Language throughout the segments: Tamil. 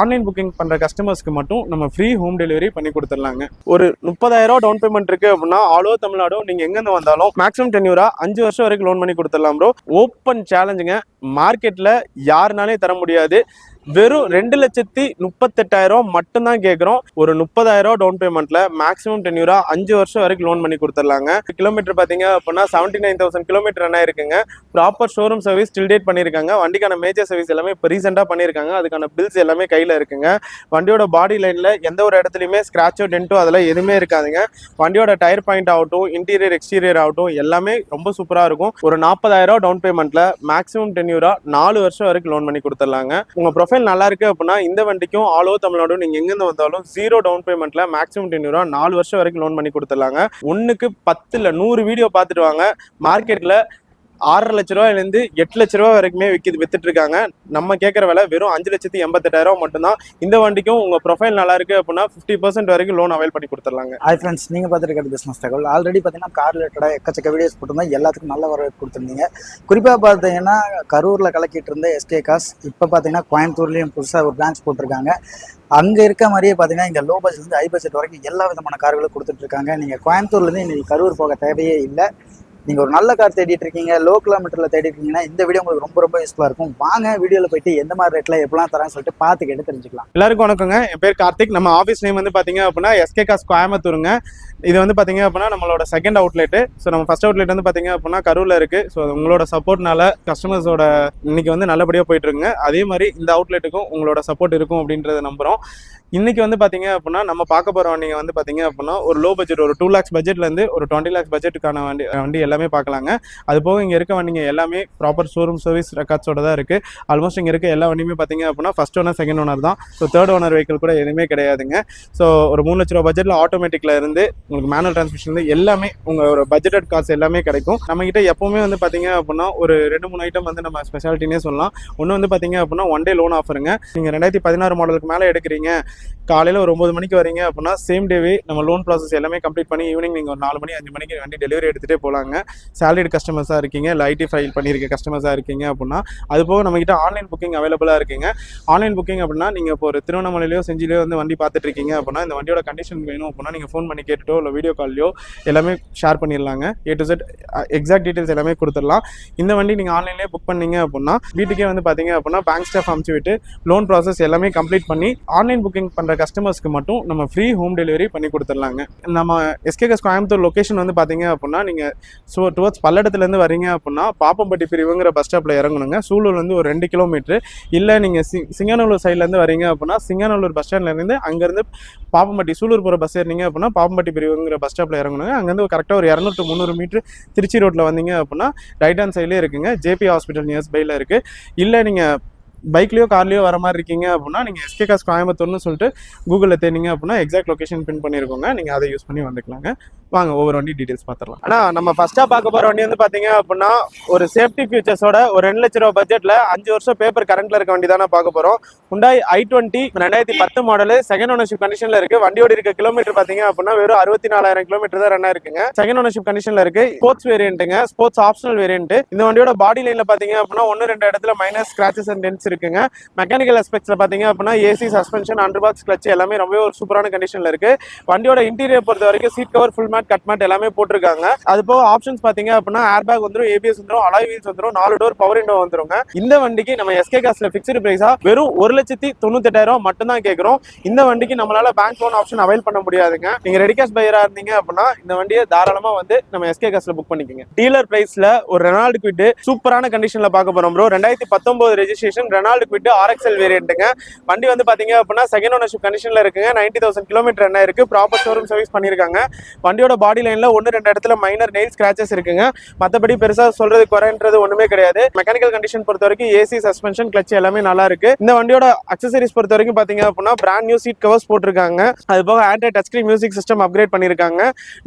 ஆன்லைன் புக்கிங் பண்ணுற கஸ்டமர்ஸ்க்கு மட்டும் நம்ம ஃப்ரீ ஹோம் டெலிவரி பண்ணி கொடுத்துடலாங்க. ஒரு முப்பதாயிரம் டவுன் பேமெண்ட் இருக்கு அப்படின்னா ஆல் ஓவர் தமிழ்நாடு நீங்கள் எங்கேருந்து வந்தாலும் மேக்ஸிமம் டென்யூரா அஞ்சு வருஷம் வரைக்கும் லோன் பண்ணி கொடுத்துடலாம் ப்ரோ ஓப்பன் சேலஞ்சுங்க மார்க்கெட்டில் யாருனாலே தர முடியாது. வெறும் ரெண்டு லட்சத்தி முப்பத்தெட்டாயிரம் மட்டும்தான் கேட்குறோம் ஒரு முப்பதாயிரம் டவுன் பேமெண்ட்ல மேக்ஸிமம் டென்யூரா அஞ்சு வருஷம் வரைக்கும் லோன் பண்ணி கொடுத்துடலாங்க கிலோமீட்டர் பார்த்தீங்க அப்படின்னா செவன்டி நைன் தௌசண்ட் கிலோமீட்டர் என்ன இருக்குங்க proper showroom service till date பண்ணியிருக்காங்க வண்டிக்கான மேஜர் சர்வீஸ் எல்லாமே இப்போ ரீசெண்டாக பண்ணியிருக்காங்க அதுக்கான பில்ஸ் எல்லாமே கையில் இருக்குங்க. வண்டியோட பாடி லைனில் எந்த ஒரு இடத்துலையுமே ஸ்க்ராச்சோ டென்ட்டோ அதெல்லாம் எதுவுமே இருக்காதுங்க. வண்டியோட டயர் பாயிண்ட் ஆகட்டும் இன்டீரியர் எக்ஸ்டீரியர் ஆகட்டும் எல்லாமே ரொம்ப சூப்பராக இருக்கும். ஒரு நாற்பதாயிரம் டவுன் பேமெண்ட்ல மேக்ஸிமம் டென்யூரா நாலு வருஷம் வரைக்கும் லோன் பண்ணி கொடுத்துடலாங்க உங்க ப்ரொஃபைல் நல்லா இருக்கு அப்படின்னா இந்த வண்டிக்கும் ஆல் ஓவர் தமிழ்நாடு நீங்க எங்கிருந்து வந்தாலும் ஜீரோ டவுன் பேமெண்ட்ல மேக்ஸிமம் டென்யூரா நாலு வருஷம் வரைக்கும் லோன் பண்ணி கொடுத்துடலாங்க. ஒன்றுக்கு பத்து இல்ல நூறு வீடியோ பார்த்துட்டு வாங்க. மார்க்கெட்ல ஆறரை லட்ச ரூபாயிலேருந்து எட்டு லட்ச ரூபா வரைக்குமே விற்கிது வித்துட்டு இருக்காங்க நம்ம கேட்குற விலை வெறும் அஞ்சு லட்சத்தி எண்பத்தெட்டாயிரம் மட்டும்தான். இந்த வண்டிக்கும் உங்கள் ப்ரொஃபைல் நல்லா இருக்கு அப்படின்னா ஃபிஃப்டி பர்சன்ட் வரைக்கும் லோன் அவைல் பண்ணி கொடுத்துருலாங்க ஹாய் ஃப்ரெண்ட்ஸ் நீங்கள் பார்த்துட்டு பிஸ்னஸ் தகவல். ஆல்ரெடி பார்த்தீங்கன்னா கார் ரிலேட்டடாக எக்கச்சக்க வீடியோஸ் போட்டிருந்தா எல்லாத்துக்கும் நல்ல வரவேற்பு கொடுத்துருந்தீங்க. குறிப்பாக பார்த்தீங்கன்னா கரூரில் கலக்கிட்டு இருந்த எஸ்கே காஸ் இப்போ பார்த்தீங்கன்னா கோயம்புத்தூர்லேயும் புதுசாக ஒரு பிரான்ச் போட்டிருக்காங்க. அங்கே இருக்க மாதிரியே பார்த்தீங்கன்னா இங்கே லோ பட்ஜெட்லேருந்து ஹை பட்ஜெட் வரைக்கும் எல்லா விதமான கார்களும் கொடுத்துட்ருக்காங்க நீங்கள் கோயம்புத்தூர்லேருந்து இன்னைக்கு கரூர் போக தேவையே இல்லை. நீங்கள் ஒரு நல்ல கார் தேடிட்டு இருக்கீங்க லோ கிலோமீட்டரில் தேடிட்டு இருக்கீங்கன்னா இந்த வீடியோ உங்களுக்கு ரொம்ப ரொம்ப யூஸ்ஃபுல்லாக இருக்கும். வாங்க வீடியோவில் போயிட்டு எந்த மாதிரி ரேட்டில் எப்படிலாம் தரான்னு சொல்லிட்டு பார்த்துக்கிட்டு தெரிஞ்சிக்கலாம் தெரிஞ்சுக்கலாம். எல்லாருக்கும் வணக்கங்க. என் பேர் கார்த்திக். நம்ம ஆஃபீஸ் நேம் வந்து பார்த்தீங்க அப்படின்னா எஸ்கே காஸ் கோயம்புத்தூருங்க இது வந்து பார்த்தீங்க அப்படின்னா நம்மளோட செகண்ட் அவுட்லெட்டு ஸோ நம்ம ஃபர்ஸ்ட் அவுட்லெட் வந்து பார்த்தீங்க அப்படின்னா கருவில் இருக்குது ஸோ உங்களோட சப்போர்ட்னால கஸ்டமர்ஸோட இன்னைக்கு வந்து நல்லபடியாக போயிட்டுருங்க அதே மாதிரி இந்த அவுட்லெட்டுக்கும் உங்களோட சப்போர்ட் இருக்கும் அப்படின்றத நம்புகிறோம் இன்னைக்கு வந்து பாத்தீங்க அப்படின்னா நம்ம பார்க்க போகிற வண்டிங்க வந்து பாத்தீங்க அப்படின்னா ஒரு லோ பட்ஜெட் ஒரு டூ லேக்ஸ் பட்ஜெட்ல இருந்து ஒரு டுவெண்ட்டி லேக்ஸ் பட்ஜெட்டுக்கான வண்டி வண்டி எல்லாமே பார்க்கலாங்க. அது போக இங்க இருக்க வண்டிங்க எல்லாமே ப்ராப்பர் ஷோரூம் சர்வீஸ் ரெக்கார்ட்ஸோட தான் இருக்கு. ஆல்மோஸ்ட் இங்க இருக்க எல்லா வண்டியுமே பாத்தீங்க அப்படின்னா ஃபர்ஸ்ட் ஓனர் செகண்ட் ஓனர் தான். ஸோ தேர்ட் ஓனர் வெஹிக்கிள் கூட எதுவுமே கிடையாதுங்க. ஸோ ஒரு மூணு லட்ச ரூபா பட்ஜெட்ல ஆட்டோமேட்டிக்ல இருந்து உங்களுக்கு மேனுவல் டிரான்ஸ்மிஷன் எல்லாமே உங்க ஒரு பட்ஜெட்டட் காசு எல்லாமே கிடைக்கும். நம்ம கிட்ட எப்பவுமே வந்து பாத்தீங்க அப்படின்னா ஒரு ரெண்டு மூணு ஐட்டம் வந்து நம்ம ஸ்பெஷாலிட்டினே சொல்லலாம். ஒன்று வந்து பார்த்தீங்க அப்படின்னா ஒன் டே லோன் ஆஃபருங்க நீங்கள் ரெண்டாயிரத்தி பதினாறு மாடலுக்கு மேலே எடுக்கிறீங்க. காலையில் ஒரு ஒம்பது மணிக்கு வரீங்க அப்படின்னா சேம் டேவே நம்ம லோன் ப்ராசஸ் எல்லாமே கம்ப்ளீட் பண்ணி ஈவினிங் நீங்கள் ஒரு நாலு மணி அஞ்சு மணிக்கு வண்டி டெலிவரி எடுத்துகிட்டே போகலாங்க சேலரிடு கஸ்டமர்ஸாக இருக்கீங்க இல்லை ஐடி ஃபைல் பண்ணியிருக்க கஸ்டமர்ஸாக இருக்கீங்க அப்படின்னா அது போக நம்மகிட்ட ஆன்லைன் புக்கிங் அவைலபிளாக இருக்குங்க. ஆன்லைன் புக்கிங் அப்படின்னா நீங்கள் இப்போ ஒரு திருவண்ணாமலையிலையோ செஞ்சிலையோ வந்து வண்டி பார்த்துட்டு இருக்கீங்க அப்படின்னா இந்த வண்டியோட கண்டிஷன் வேணும் அப்படின்னா நீங்கள் ஃபோன் பண்ணி கேட்டுட்டோ இல்லை வீடியோ கால்லையோ எல்லாமே ஷேர் பண்ணிடலாங்க. A to Z exact details எல்லாமே கொடுத்துடலாம். இந்த வண்டி நீங்கள் ஆன்லைன்லேயே புக் பண்ணீங்க அப்படின்னா வீட்டுக்கே வந்து பார்த்தீங்க அப்படின்னா பேங்க் ஸ்டாஃப் அமுச்சு விட்டு லோன் ப்ராசஸ் எல்லாமே கம்ப்ளீட் பண்ணி ஆன்லைன் புக்கிங் பண்ணுற கஸ்டமர்ஸ்க்கு மட்டும் நம்ம ஃப்ரீ ஹோம் டெலிவரி பண்ணி கொடுத்துடலாங்க. நம்ம எஸ்கேஎஸ் கோயம்புத்தூர் லொக்கேஷன் வந்து பார்த்தீங்க அப்படின்னா நீங்கள் ஸோ டுவர்ட்ஸ் பல்லடத்துலேருந்து வரீங்க அப்படின்னா பாப்பம்பட்டி பிரிவுங்கிற பஸ் ஸ்டாப்பில் இறங்கணுங்க. சூலூர்லேருந்து ஒரு ரெண்டு கிலோமீட்டர் இல்லை நீங்கள் சி சிங்கநல்லூர் சைட்லேருந்து வரீங்க அப்படின்னா சிங்கநல்லூர் பஸ் ஸ்டாண்ட்லேருந்து அங்கேருந்து பாப்பம்பட்டி சூலூர் போகிற பஸ் ஏறினீங்க அப்படின்னா பாப்பம்பட்டி பிரிவுங்கிற பஸ் ஸ்டாப்பில் இறங்கணுங்க. அங்கேருந்து கரெக்டாக ஒரு இரநூறு முந்நூறு மீட்ரு திருச்சி ரோட்டில் வந்தீங்க அப்படின்னா ரைட் ஹேண்ட் சைட்லேயே இருக்குங்க. ஜேபி ஹாஸ்பிட்டல் நியர்ஸ் பையில் இருக்குது இல்லை நீங்கள் பைக்லேயோ கார்லேயோ வர மாதிரி இருக்கீங்க அப்படின்னா நீங்கள் எஸ்கே காஸ் கோயம்புத்தூர்னு சொல்லிட்டு கூகுளில் தேடிங்க அப்படின்னா எக்ஸாக்ட் லொக்கேஷன் பின் பண்ணியிருக்கோங்க நீங்கள் அதை யூஸ் பண்ணி வந்துக்கலாங்க. வாங்க ஒவ்வொரு வண்டி டீடைல்ஸ் பார்த்துடலாம் ஆனால் நம்ம ஃபர்ஸ்ட்டாக பார்க்க போகிற வண்டி வந்து பார்த்தீங்க அப்படின்னா ஒரு சேஃப்டி ஃபியூச்சர்ஸோட ஒரு ரெண்டு லட்ச ரூபா பட்ஜெட்டில் அஞ்சு வருஷம் பேப்பர் கரண்ட்டில் இருக்க வண்டி தானே பார்க்க போகிறோம் உண்டாய் ஐ டுவெண்ட்டி ரெண்டாயிரத்தி பத்து மாடல் செகண்ட் ஓனர்ஷிப் கண்டிஷனில் இருக்குது வண்டியோட இருக்க கிலோமீட்டர் பார்த்தீங்க அப்படின்னா வெறும் அறுபத்தி நாலாயிரம் கிலோமீட்டர் தான் ரன் இருக்குங்க. செகண்ட் ஓனர்ஷிப் கண்டிஷனில் இருக்குது ஸ்போர்ட்ஸ் வேரியண்ட்டுங்க ஸ்போர்ட்ஸ் ஆப்ஷனல் வேரியண்ட் இந்த வண்டியோட பாடி லைனில் பார்த்தீங்க அப்படின்னா ஒன்று ரெண்டு இடத்துல மைனஸ் ஸ்க்ராச்சஸ் அண்ட் டென்ஸ் இருக்குங்க. மெக்கானிக்கல் அஸ்பெக்ட்ஸில் பார்த்தீங்க அப்படின்னா AC suspension under box clutch எல்லாமே ரொம்பவே ஒரு சூப்பரான கண்டிஷனில் இருக்குது வண்டியோட இன்டீரியர் பொறுத்த வரைக்கும் seat cover full mat cut mat எல்லாமே போட்டிருக்காங்க. அது போக ஆப்ஷன்ஸ் பாத்தீங்க அப்படின்னா ஏர் பேக் வந்துடும் ஏபிஎஸ் வந்துடும் அலாய் வீல்ஸ் வந்துடும் நாலு டோர் பவர் விண்டோ வந்துருங்க. இந்த வண்டிக்கு நம்ம எஸ்கே காஸ்ட்ல ஃபிக்ஸ்டு பிரைஸா வெறும் ஒரு லட்சத்தி தொண்ணூத்தெட்டாயிரம் மட்டும் தான் கேட்குறோம். இந்த வண்டிக்கு நம்மளால பேங்க் லோன் ஆப்ஷன் அவைல் பண்ண முடியாதுங்க. நீங்க ரெடி கேஷ் பையரா இருந்தீங்க அப்படின்னா இந்த வண்டியை தாராளமா வந்து நம்ம எஸ்கே காஸ்ட்ல புக் பண்ணிக்கோங்க. டீலர் பிரைஸ்ல ஒரு ரெனால்டு குவிட் சூப்பரான கண்டிஷன்ல பார்க்க போறோம் ப்ரோ ரெண்டாயிரத்தி பத்தொன்பது ரெஜிஸ்ட்ரேஷன் ரெனால்டு குவிட் ஆர்எக்ஸ்எல் வேரியன்ட்டுங்க வண்டி வந்து பாத்தீங்க அப்படின்னா செகண்ட் ஓனர்ஷிப் கண்டிஷன்ல இருக்குங்க. நைன்டி தௌசண்ட் கிலோமீட்டர் என்ன இருக்கு. ப்ராப்பர் ஷோரூம் சர்வீஸ் பண்ணிருக்காங்க வண்டியோட பாடி லைன்ல ஒன்று ரெண்டு இடத்துல மைனர் நெயில் ஸ்கிராச்சஸ் இருக்குங்க. மற்றபடி பெருசா சொல்றது குறைன்றது ஒண்ணுமே கிடையாது. மெக்கானிக்கல் கண்டிஷன் பொறுத்த வரைக்கும் ஏசி சஸ்பென்ஷன் கிளச் எல்லாமே நல்லா இருக்கு. இந்த வண்டியோட அக்சசரிஸ் பொறுத்த வரைக்கும் பாத்தீங்க அப்படின்னா பிராண்ட் நியூ சீட் கவர்ஸ் போட்டிருக்காங்க. அது போக android touch screen music system upgrade பண்ணிருக்காங்க.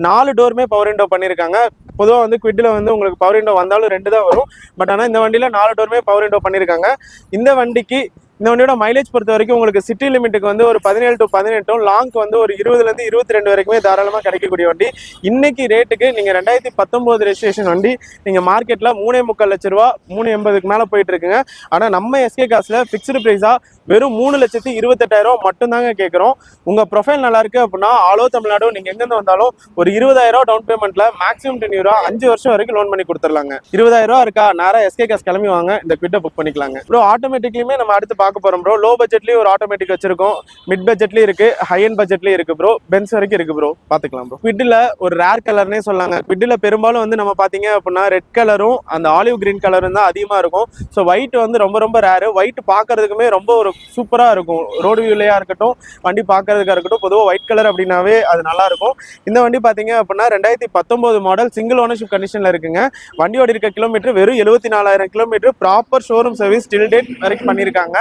நாலு டோருமே பவர் விண்டோ பண்ணிருக்காங்க. பொதுவாக வந்து குவிட்டில் வந்து உங்களுக்கு பவர் விண்டோ வந்தாலும் ரெண்டு தான் வரும். பட் ஆனால் இந்த வண்டியில் நாலு டோருமே பவர் விண்டோ பண்ணியிருக்காங்க இந்த வண்டிக்கு இந்த வண்டியோட மைலேஜ் பொறுத்த வரைக்கும் உங்களுக்கு சிட்டி லிமிட்டுக்கு வந்து ஒரு பதினேழு டு பதினெட்டும் லாங்க்கு வந்து ஒரு இருபதுலேருந்து இருபத்தி ரெண்டு வரைக்குமே தாராளமாக கிடைக்கக்கூடிய வண்டி. இன்னைக்கு ரேட்டுக்கு நீங்கள் ரெண்டாயிரத்தி பத்தொம்போது ரெஜிஸ்ட்ரேஷன் வண்டி நீங்கள் மார்க்கெட்டில் மூணே முக்கால் லட்ச ரூபா மூணு எண்பதுக்கு மேலே போயிட்டு இருக்குங்க. ஆனால் நம்ம எஸ்கே காசில் ஃபிக்ஸ்டு ப்ரைஸாக வெறும் மூணு லட்சத்தி இருபத்தெட்டாயிரம் ரூபா மட்டும்தாங்க கேட்குறோம் உங்க ப்ரொஃபைல் நல்லா இருக்கு அப்படின்னா ஆலோ தமிழ்நாடு நீங்க எங்கிருந்து வந்தாலும் ஒரு இருபதாயிரம் ரூபா டவுன் பேமெண்ட்ல மேக்ஸிமம் டென் ரூபா அஞ்சு வருஷம் வரைக்கும் லோன் பண்ணி கொடுத்துடலாங்க. இருபதாயிரம் ரூபா இருக்கா? நேரம் எஸ்கே கேஸ் கிளம்பி வாங்க இந்த குவிட்டை புக் பண்ணிக்கலாங்க. ப்ரோ ஆட்டோமேட்டிக்லயுமே நம்ம அடுத்து பார்க்க போறோம் ப்ரோ லோ பட்ஜெட்லயும் ஒரு ஆட்டோமேட்டிக் வச்சிருக்கோம். மிட் பட்ஜெட்லயும் இருக்கு ஹை அண்ட் பட்ஜெட்லயும் இருக்கு ப்ரோ பென்ஸ் வரைக்கும் இருக்கு ப்ரோ பாத்துக்கலாம் ப்ரோ குவிட்ல ஒரு ரேர் கலர்னே சொல்லாங்க. குவிட்ல பெரும்பாலும் வந்து நம்ம பாத்தீங்க அப்படின்னா ரெட் கலரும் அந்த ஆலிவ் கிரீன் கலரும் தான் அதிகமா இருக்கும். ஸோ ஒயிட் வந்து ரொம்ப ரொம்ப ரேரு ஒயிட் பார்க்கறதுக்குமே ரொம்ப ஒரு சூப்பராக இருக்கும். ரோடு வியூலையாக இருக்கட்டும் வண்டி பார்க்கறதுக்காக இருக்கட்டும் பொதுவாக ஒயிட் கலர் அப்படின்னாவே அது நல்லா இருக்கும். இந்த வண்டி பார்த்தீங்க அப்படின்னா ரெண்டாயிரத்தி பத்தொம்போது மாடல் சிங்கிள் ஓனர்ஷிப் கண்டிஷனில் இருக்குங்க. வண்டியோட இருக்க கிலோமீட்டர் வெறும் எழுபத்தி நாலாயிரம் kilometer proper showroom service till date வரைக்கும் பண்ணியிருக்காங்க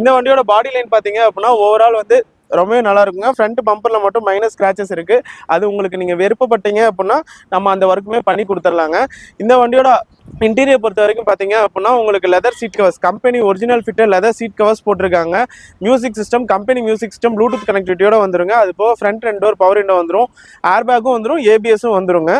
இந்த வண்டியோட பாடி லைன் பார்த்தீங்க அப்படின்னா ஓவரால் வந்து ரொம்பவே நல்லா இருக்குங்க. ஃப்ரண்ட் பம்பரில் மட்டும் மைனஸ் ஸ்க்ராச்சஸ் இருக்குது அது உங்களுக்கு நீங்கள் விருப்பப்பட்டீங்க அப்படின்னா நம்ம அந்த ஒர்க்குமே பண்ணி கொடுத்துடலாங்க. இந்த வண்டியோட இன்டீரியர் பொறுத்த வரைக்கும் பார்த்தீங்க அப்படின்னா உங்களுக்கு leather seat covers company original fitter leather seat covers போட்டிருக்காங்க. Music system company music system bluetooth கனெக்டிவிட்டியோட வந்துருங்க. அது போக ஃப்ரண்ட் ரெண்டு டோர் பவர் விண்டோ வந்துடும் ஏர் பேக்கும் வந்துடும் ஏபிஎஸும் வந்துருங்க.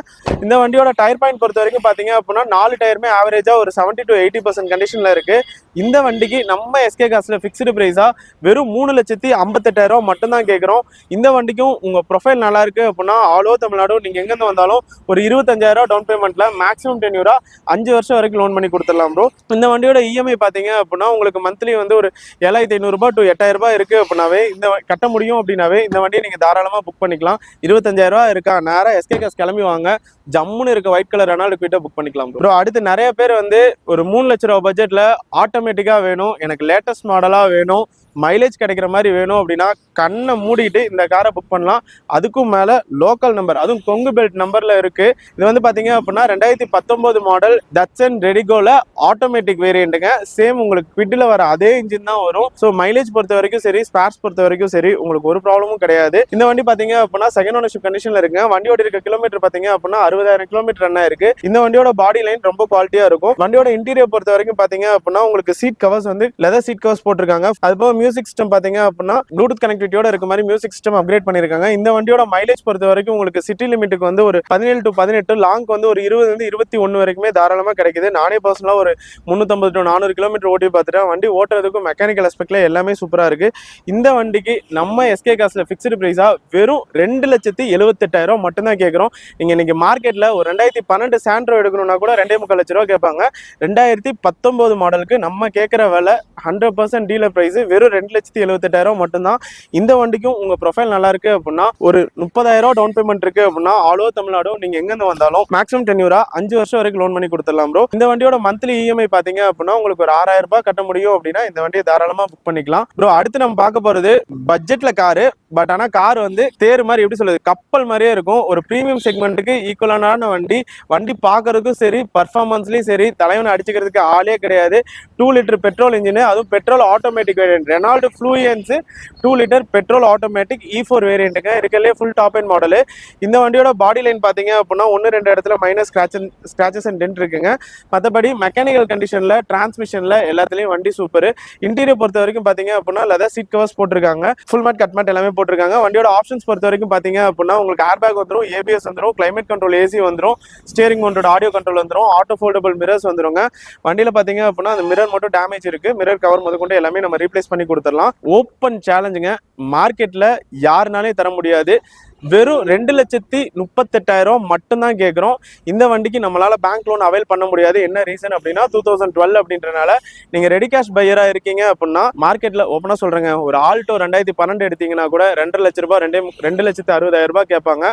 இந்த வண்டியோட டயர் பாயிண்ட் பொறுத்த வரைக்கும் பார்த்தீங்க அப்படின்னா நாலு டயருமே ஆவரேஜாக ஒரு செவன்ட்டி டு எயிட்டி பர்சன்ட் கண்டிஷனில் இருக்குது இந்த வண்டிக்கு நம்ம எஸ்கே காசில் ஃபிக்ஸ்டு ப்ரைஸாக வெறும் மூணு லட்சத்தி ஐம்பத்தெட்டாயிரம் மட்டும்தான் கேட்குறோம் இந்த வண்டிக்கும் உங்கள் ப்ரொஃபைல் நல்லா இருக்கு அப்படின்னா ஆல் ஓவர் தமிழ்நாடு நீங்கள் எங்கேருந்து வந்தாலும் ஒரு இருபத்தஞ்சாயிரம் டவுன் பேமெண்ட்டில் மேக்ஸிமம் டென் யூரா அஞ்சு வருஷம் வரைக்கும் லோன் பண்ணி கொடுத்துடலாம் ப்ரோ இந்த வண்டியோட இஎம்ஐ பார்த்தீங்க அப்படின்னா உங்களுக்கு மந்த்லி வந்து ஒரு ஏழாயிரத்தி ஐநூறுரூபா டு எட்டாயிரரூபா இருக்குது அப்படின்னாவே இந்த வ- கட்ட முடியும் அப்படின்னாவே இந்த வண்டியை நீங்கள் தாராளமாக புக் பண்ணிக்கலாம். இருபத்தஞ்சாயிரம் இருக்கா? நேராக எஸ்கே காஸ் கிளம்பி வாங்க. ஜம்முன்னு இருக்க ஒயிட் கலர் ரெனால்டு குவிட்டை புக் பண்ணிக்கலாம் ப்ரோ அடுத்து நிறைய பேர் வந்து ஒரு மூணு லட்ச ரூபா பட்ஜெட்டில் ஆட்டோமேட்டிக்காக வேணும். எனக்கு லேட்டஸ்ட் மாடலாக வேணும். மைலேஜ் கிடைக்கிற மாதிரி வேணும் அப்படின்னா கண்ணை மூடிட்டு இந்த காரை புக் பண்ணலாம். அதுக்கும் மேலே லோக்கல் நம்பர் அதுவும் கொங்கு பெல்ட் நம்பரில் இருக்குது இது வந்து பார்த்தீங்க அப்படின்னா ரெண்டாயிரத்தி பத்தொம்போது மாடல் டச்சன் ரெடிகோவில் ஆட்டோமேட்டிக் வேரியண்ட்டுங்க சேம் உங்களுக்கு குவிட்டில் வர அதே இன்ஜின் தான் வரும். ஸோ மைலேஜ் பொறுத்த வரைக்கும் சரி ஸ்பேர்ஸ் பொறுத்த வரைக்கும் சரி உங்களுக்கு ஒரு ப்ராப்ளமும் கிடையாது. இந்த வண்டி பார்த்தீங்க அப்படின்னா செகண்ட் ஓனர்ஷிப் கண்டிஷனில் இருக்குங்க. வண்டியோட இருக்க கிலோமீட்டர் பார்த்தீங்க அப்படின்னா அறுபதாயிரம் கிலோமீட்டர் ரன் இருக்கு இந்த வண்டியோட பாடி லைன் ரொம்ப குவாலிட்டியாக இருக்கும். வண்டியோட இன்டீரியர் பொறுத்த வரைக்கும் பார்த்தீங்க அப்படின்னா உங்களுக்கு சீட் கவர்ஸ் வந்து லெதர் சீட் கவர்ஸ் போட்டிருக்காங்க. அது போக மியூசிக் சிஸ்டம் பார்த்தீங்க அப்படின்னா ப்ளூடூத் கனெக்டிவிட்டியோட இருக்க மாதிரி மியூசிக் சிஸ்டம் அப்கிரேட் பண்ணியிருக்காங்க இந்த வண்டியோட மைலேஜ் பொறுத்த வரைக்கும் உங்களுக்கு சிட்டி லிமிட்டுக்கு வந்து ஒரு பதினேழு டு பதினெட்டு லாங் வந்து ஒரு இருபது வந்து இருபத்தி ஒன்று வரைக்குமே தாராளமாக கிடைக்குது. நானே பர்சனலாக ஒரு முந்நூற்றம்பது டு நானூறு கிலோமீட்டர் ஓட்டி பார்த்துட்டேன். வண்டி ஓட்டுறதுக்கும் மெக்கானிக்கல் அஸ்பெக்ட்ல எல்லாமே சூப்பராக இருக்கு. இந்த வண்டிக்கு நம்ம எஸ்கே காசில் ஃபிக்ஸ்டு ப்ரைஸாக வெறும் ரெண்டு லட்சத்தி எழுபத்தெட்டாயிரம் மட்டும்தான் கேட்குறோம் நீங்கள் இன்னைக்கு மார்க்கெட்டில் ஒரு ரெண்டாயிரத்தி பன்னெண்டு சாண்ட்ரோ எடுக்கணும்னா கூட ரெண்டே முக்கால் லட்ச ரூபா கேட்பாங்க. ரெண்டாயிரத்தி பத்தொம்போது மாடலுக்கு நம்ம கேட்குற விலை ஹண்ட்ரட் பர்சன்ட் டீலர் ப்ரைஸ் வெறும் ரெண்டு லட்சத்தி எழுபத்தெட்டாயிரம் மட்டும்தான். இந்த வண்டிக்கும் உங்க ப்ரொஃபைல் நல்லா இருக்கு அப்படின்னா ஒரு முப்பதாயிரம் டவுன் பேமெண்ட் இருக்கு அப்படின்னா ஆல் ஓவர் தமிழ்நாடு நீங்க எங்கிருந்து வந்தாலும் மேக்ஸிமம் டென்யூரா அஞ்சு வருஷம் வரைக்கும் லோன் பண்ணி கொடுத்துடலாம் ப்ரோ இந்த வண்டியோட மந்த்லி இஎம்ஐ பாத்தீங்க அப்படின்னா உங்களுக்கு ஒரு ஆறாயிரம் ரூபாய் கட்ட முடியும் அப்படின்னா இந்த வண்டியை தாராளமா புக் பண்ணிக்கலாம். ப்ரோ அடுத்து நம்ம பார்க்க போறது பட்ஜெட்ல காரு பட் ஆனா கார் வந்து தேர் மாதிரி எப்படி சொல்றது கப்பல் மாதிரியே இருக்கும். ஒரு ப்ரீமியம் செக்மெண்ட்டுக்கு ஈக்குவலான வண்டி வண்டி பார்க்கறதுக்கும் சரி பர்ஃபார்மன்ஸ்லயும் சரி தலைவனை அடிச்சுக்கிறதுக்கு ஆளே கிடையாது. டூ லிட்டர் பெட்ரோல் இன்ஜின் அதுவும் petrol automatic variant Renault Fluence two litre petrol automatic E four வேரியண்ட்டுங்க இருக்கலே ஃபுல் டாப் அண்ட் மாடலு இந்த வண்டியோட பாடி லைன் பார்த்தீங்க அப்படின்னா ஒன்று ரெண்டு இடத்துல minus scratch scratches and dent இருக்குங்க. மற்றபடி மெக்கானிக்கல் கண்டிஷனில் டிரான்ஸ்மிஷனில் எல்லாத்துலேயும் வண்டி சூப்பர் இன்டீரியர் பொறுத்த வரைக்கும் பார்த்தீங்க அப்படின்னா லெதர் சீட் கவர்ஸ் போட்டிருக்காங்க. ஃபுல் மேட் கட் மேட் எல்லாமே போட்டிருக்காங்க. வண்டியோட ஆப்ஷன்ஸ் பொறுத்த வரைக்கும் பார்த்தீங்க அப்படின்னா உங்களுக்கு ஏர் பேக் வந்துடும் ஏபிஎஸ் வந்துடும் கிளைமேட் கண்ட்ரோல் ஏசி வந்துடும் ஸ்டியரிங் ஒன்றோட ஆடியோ கண்ட்ரோல் வந்துடும் ஆட்டோ ஃபோல்டபுள் மிரர்ஸ் வந்துருங்க. வண்டியில் பார்த்தீங்க அப்படின்னா அந்த மிரர் மட்டும் டேமேஜ் இருக்கு. மிரர் கவர் முதற்கொண்டு எல்லாமே நம்ம ரீப்ளேஸ் பண்ணி கொடுத்துடலாம். ஓப்பன் சேலஞ்சுங்க மார்க்கெட்டில் யாருனாலே தர முடியாது. வெறும் ரெண்டு லட்சத்தி முப்பத்தெட்டாயிரம் மட்டும்தான் கேட்குறோம் இந்த வண்டிக்கு நம்மளால பேங்க் லோன் அவைல் பண்ண முடியாது. என்ன ரீசன் அப்படின்னா டூ தௌசண்ட் டுவெல் அப்படின்றனால நீங்கள் ரெடி கேஷ் பையராக இருக்கீங்க அப்படின்னா மார்க்கெட்டில் ஓப்பனாக சொல்கிறேங்க ஒரு ஆல்டோ ரெண்டாயிரத்தி பன்னெண்டு எடுத்தீங்கன்னா கூட ரெண்டு லட்ச ரூபாய் ரெண்டே ரெண்டு லட்சத்து அறுபதாயிரம் ரூபாய் கேட்பாங்க.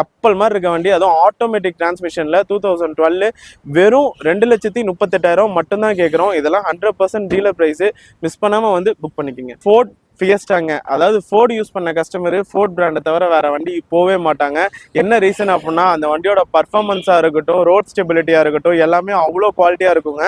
கப்பல் மாதிரி இருக்க வண்டி அதுவும் ஆட்டோமேட்டிக் டிரான்ஸ்மிஷனில் டூ தௌசண்ட் டுவெல் வெறும் ரெண்டு லட்சத்தி முப்பத்தெட்டாயிரம் மட்டும்தான் கேட்குறோம் இதெல்லாம் hundred percent dealer price miss பண்ணாமல் வந்து புக் பண்ணிக்கோங்க. ஃபோர்ட் ஃபியஸ்டாங்க அதாவது ஃபோர்டு யூஸ் பண்ண கஸ்டமரு ஃபோர்ட் பிராண்டை தவிர வேற வண்டி போகவே மாட்டாங்க. என்ன ரீசன் அப்படின்னா அந்த வண்டியோட பர்ஃபார்மன்ஸாக இருக்கட்டும் ரோட் ஸ்டெபிலிட்டியாக இருக்கட்டும் எல்லாமே அவ்வளோ குவாலிட்டியாக இருக்குங்க.